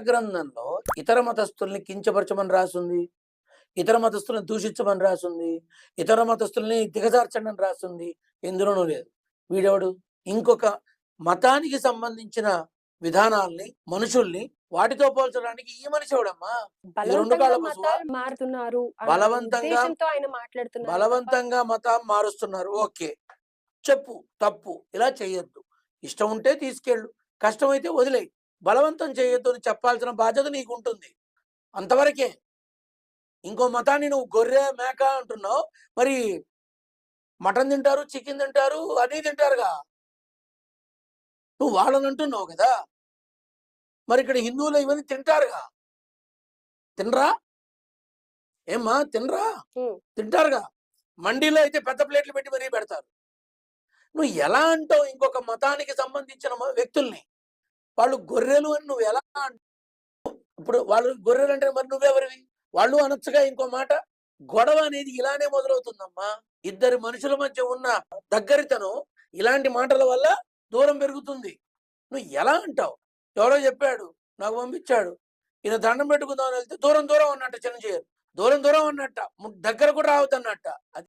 గ్రంథంలో ఇతర మతస్థుల్ని కించపరచమని రాసుంది ఇతర మతస్థుల్ని దూషించమని రాసుంది ఇతర మతస్థుల్ని దిగజార్చండి అని రాసుంది ఎందులోనూ లేదు. వీడెవడు? ఇంకొక మతానికి సంబంధించిన విధానాల్ని మనుషుల్ని వాటితో పోల్చడానికి ఈ మనిషి ఎవడమ్మా మారుతున్నారు బలవంతంగా- బలవంతంగా మతం మారుస్తున్నారు. ఓకే. చెప్పు తప్పు. ఇలా చేయొద్దు ఇష్టం ఉంటే తీసుకెళ్ళు. కష్టమైతే వదిలేయి. బలవంతం చేయొద్దు అని చెప్పాల్సిన బాధ్యత నీకు ఉంటుంది అంతవరకే. ఇంకో మతాన్ని నువ్వు గొర్రె మేక అంటున్నావు మరి మటన్ తింటారు చికెన్ తింటారు అన్నీ తింటారుగా. నువ్వు వాళ్ళని అంటున్నావు కదా. మరి ఇక్కడ హిందువులు ఇవన్నీ తింటారుగా. తినరా? ఏమ్మా తినరా. తింటారుగా. మండీలో అయితే పెద్ద ప్లేట్లు పెట్టి మరీ పెడతారు. నువ్వు ఎలా అంటావు ఇంకొక మతానికి సంబంధించిన వ్యక్తుల్ని? వాళ్ళు గొర్రెలు అని నువ్వు ఎలా అంటావు? ఇప్పుడు వాళ్ళు గొర్రెలు అంటే మరి నువ్వెవరివి? వాళ్ళు అనొచ్చుగా ఇంకో మాట. గొడవ అనేది ఇలానే మొదలవుతుందమ్మా. ఇద్దరి మనుషుల మధ్య ఉన్న దగ్గరితనం ఇలాంటి మాటల వల్ల దూరం పెరుగుతుంది. నువ్వు ఎలా అంటావు? ఎవడో చెప్పాడు నాకు పంపించాడు. ఈయన దండం పెట్టుకుందామని వెళ్తే దూరం దూరం అన్నట్ట చిన్న చేయరు దూరం దూరం అన్నట్ట. దగ్గర కూడా రావద్దన్నట్ట. అది